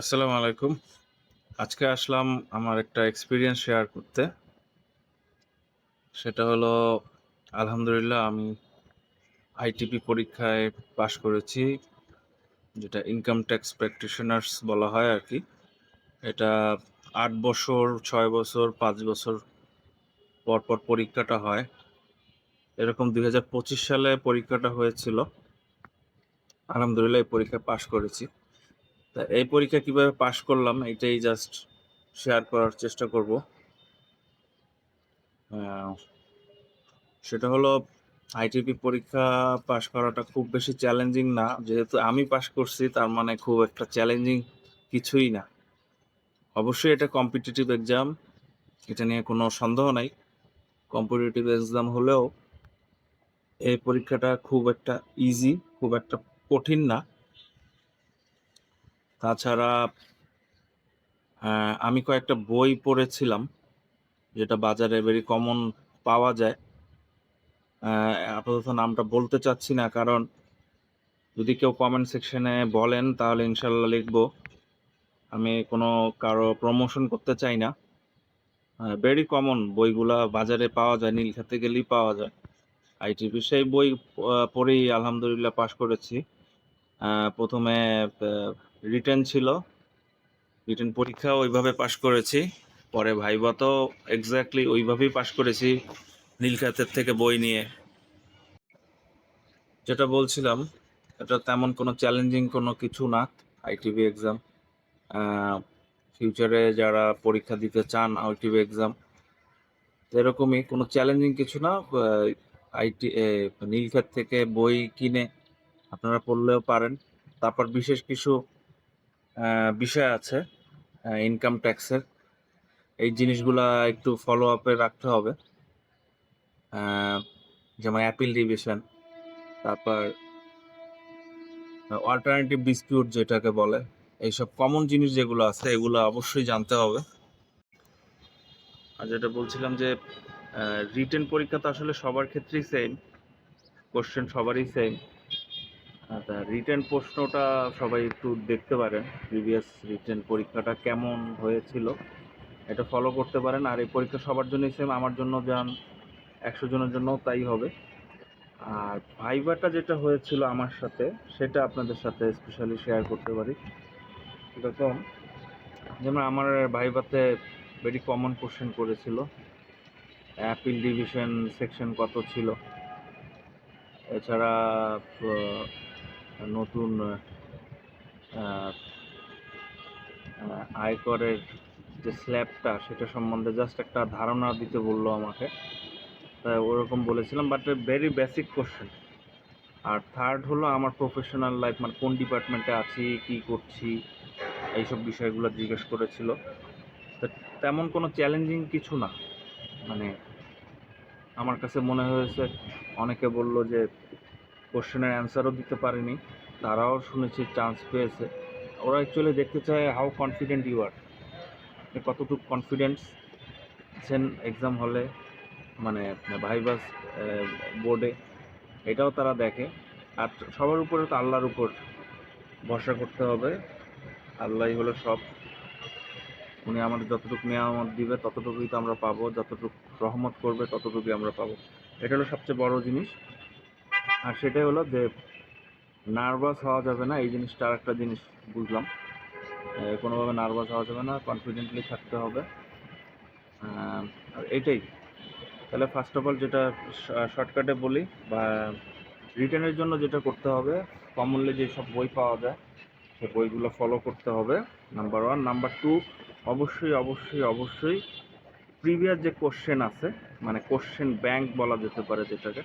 আসসালামু আলাইকুম। আজকে আসলাম আমার একটা এক্সপিরিয়েন্স শেয়ার করতে। সেটা হলো, আলহামদুলিল্লাহ আমি আইটিপি পরীক্ষায় পাশ করেছি, যেটা ইনকাম ট্যাক্স প্র্যাকটিশনার্স বলা হয় আর কি। এটা আট বছর, ছয় বছর, পাঁচ বছর পর পর পরীক্ষাটা হয়। এরকম দুই হাজার পঁচিশ সালে পরীক্ষাটা হয়েছিল। আলহামদুলিল্লাহ এই পরীক্ষায় পাশ করেছি। তা এই পরীক্ষা কীভাবে পাশ করলাম, এটাই জাস্ট শেয়ার করার চেষ্টা করব। সেটা হলো আইটিপি পরীক্ষা পাশ করাটা খুব বেশি চ্যালেঞ্জিং না। যেহেতু আমি পাশ করছি, তার মানে খুব একটা চ্যালেঞ্জিং কিছুই না। অবশ্যই এটা কম্পিটিটিভ এক্সাম এটা নিয়ে কোনো সন্দেহ নাই। কম্পিটিটিভ এক্সাম হলেও এই পরীক্ষাটা খুব একটা ইজি খুব একটা কঠিন না। তাছাড়া আমি কয়েকটা বই পড়েছিলাম, যেটা বাজারে ভেরি কমন পাওয়া যায়। আপাতত নামটা বলতে চাচ্ছি না, কারণ যদি কেউ কমেন্ট সেকশনে বলেন, তাহলে ইনশাল্লাহ লিখব। আমি কোনো কারও প্রমোশন করতে চাই না। ভেরি কমন বইগুলা বাজারে পাওয়া যায় নীলখাতে গেলেই পাওয়া যায়। আইটিপি সেই বই পড়েই আলহামদুলিল্লাহ পাশ করেছি। প্রথমে রিটেন ছিল। রিটার্ন পরীক্ষা ওইভাবে পাশ করেছি। পরে ভাইভাতেও এক্স্যাক্টলি ওইভাবেই পাশ করেছি নীলখাতের থেকে বই নিয়ে। যেটা বলছিলাম, এটা তেমন কোনো চ্যালেঞ্জিং কোনো কিছু না আইটিভি এক্সাম ফিউচারে যারা পরীক্ষা দিতে চান আইটিভি এক্সাম এরকমই কোনো চ্যালেঞ্জিং কিছু না আইটি নীলক্ষেত থেকে বই কিনে আপনারা পড়লেও পারেন। তারপর বিশেষ কিছু বিষয় আছে ইনকাম ট্যাক্সের এই জিনিসগুলা একটু ফলো আপে রাখতে হবে। যেমন অ্যাপিল ডিভিশন তারপর অল্টারনেটিভ ডিসপিউট যেটাকে বলে, এইসব কমন জিনিস যেগুলো আছে, এগুলো অবশ্যই জানতে হবে। আর যেটা বলছিলাম যে রিটেন পরীক্ষা তো আসলে সবার ক্ষেত্রেই সেম কোশ্চেন সবারই সেম রিটেন প্রশ্নটা সবাই একটু দেখতে পারেন। প্রিভিয়াস রিটেন পরীক্ষাটা কেমন হয়েছিল, এটা ফলো করতে পারেন। আর এই পরীক্ষা সবার জন্যই সেম আমার জন্য যান, একশো জনের জন্য তাই হবে। আর ভাইভাটা যেটা হয়েছিল আমার সাথে, সেটা আপনাদের সাথে স্পেশালি শেয়ার করতে পারি। এরকম যেমন আমার ভাইভাতে ভেরি কমন কোশ্চেন করেছিল অ্যাপিল ডিভিশন সেকশন কত ছিল? এছাড়া নতুন আয়করের যে স্ল্যাবটা, সেটা সম্বন্ধে জাস্ট একটা ধারণা দিতে বলল আমাকে। তাই ওরকম বলেছিলাম বাট ভেরি বেসিক কোশ্চেন আর থার্ড হলো আমার প্রফেশনাল লাইফ মানে কোন ডিপার্টমেন্টে আছি, কি করছি, এইসব বিষয়গুলো জিজ্ঞেস করেছিল। তো তেমন কোনো চ্যালেঞ্জিং কিছু না। মানে আমার কাছে মনে হয়েছে, অনেকে বলল যে কোশ্চেনের অ্যান্সারও দিতে পারেনি। তারাও শুনেছি চান্স পেয়েছে। ওরা অ্যাকচুয়ালি দেখতে চায় হাউ কনফিডেন্ট ইউ আর কতটুকু কনফিডেন্স আছেন এক্সাম হলে মানে ভাইবাস বোর্ডে এটাও তারা দেখে। আর সবার উপরে তো আল্লাহর উপর ভরসা করতে হবে। আল্লাহই হলো সব। উনি আমাদের যতটুকু নিয়ামত দিবে, ততটুকুই তো আমরা পাবো। যতটুকু রহমত করবে, ততটুকুই আমরা পাবো। এটা হলো সবচেয়ে বড় জিনিস। আর সেটাই হলো যে নার্ভাস হওয়া যাবে না, এই জিনিসটা আর একটা জিনিস বুঝলাম। কোনোভাবে নার্ভাস হওয়া যাবে না কনফিডেন্টলি থাকতে হবে। আর এটাই। তাহলে ফার্স্ট অফ অল যেটা শর্টকাটে বলি, বা রিটার্নের জন্য যেটা করতে হবে কমনলি যেসব বই পাওয়া যায়, সে বইগুলো ফলো করতে হবে নাম্বার ওয়ান নাম্বার টু অবশ্যই অবশ্যই অবশ্যই প্রিভিয়াস যে কোশ্চেন আছে মানে কোশ্চেন ব্যাংক বলা যেতে পারে যেটাকে,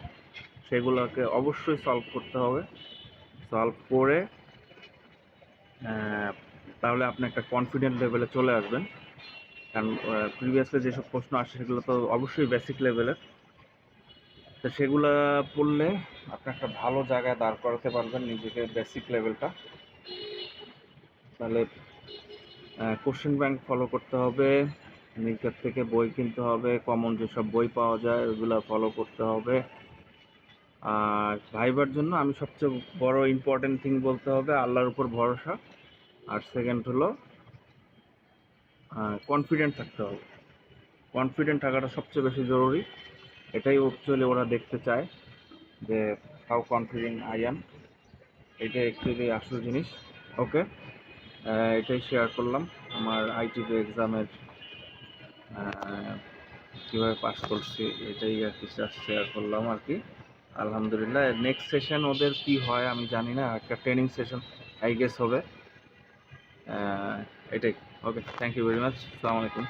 সেগুলোকে অবশ্যই সলভ করতে হবে। সলভ করে তাহলে আপনি একটা কনফিডেন্ট লেভেলে চলে আসবেন। কারণ প্রিভিয়াসলি যেসব প্রশ্ন আসে সেগুলো তো অবশ্যই বেসিক লেভেলের তো সেগুলো পড়লে আপনি একটা ভালো জায়গায় দাঁড় করাতে পারবেন নিজেকে বেসিক লেভেলটা তাহলে কোশ্চেন ব্যাংক ফলো করতে হবে, নিজের থেকে বই কিনতে হবে কমন যেসব বই পাওয়া যায় ওগুলো ফলো করতে হবে। আর ভাইবার জন্য আমি সবচেয়ে বড় ইম্পর্টেন্ট থিং বলতে হবে, আল্লাহর উপর ভরসা। আর সেকেন্ড হলো কনফিডেন্ট থাকতে হবে। কনফিডেন্ট থাকাটা সবচেয়ে বেশি জরুরি। এটাই অ্যাকচুয়ালি ওরা দেখতে চায় যে হাউ কনফিডেন্ট আই অ্যাম এটাই অ্যাকচুয়ালি আসল জিনিস। ওকে এটাই শেয়ার করলাম। আমার আইটিপি এক্সামের কীভাবে পাস করছি, এটাই আর কি শেয়ার করলাম আর কি। আলহামদুলিল্লাহ। নেক্সট সেশন ওদের কি হয় আমি জানি না, একটা ট্রেনিং সেশন আই গেস হবে। এটাই। Okay thank you very much আসসালামু আলাইকুম।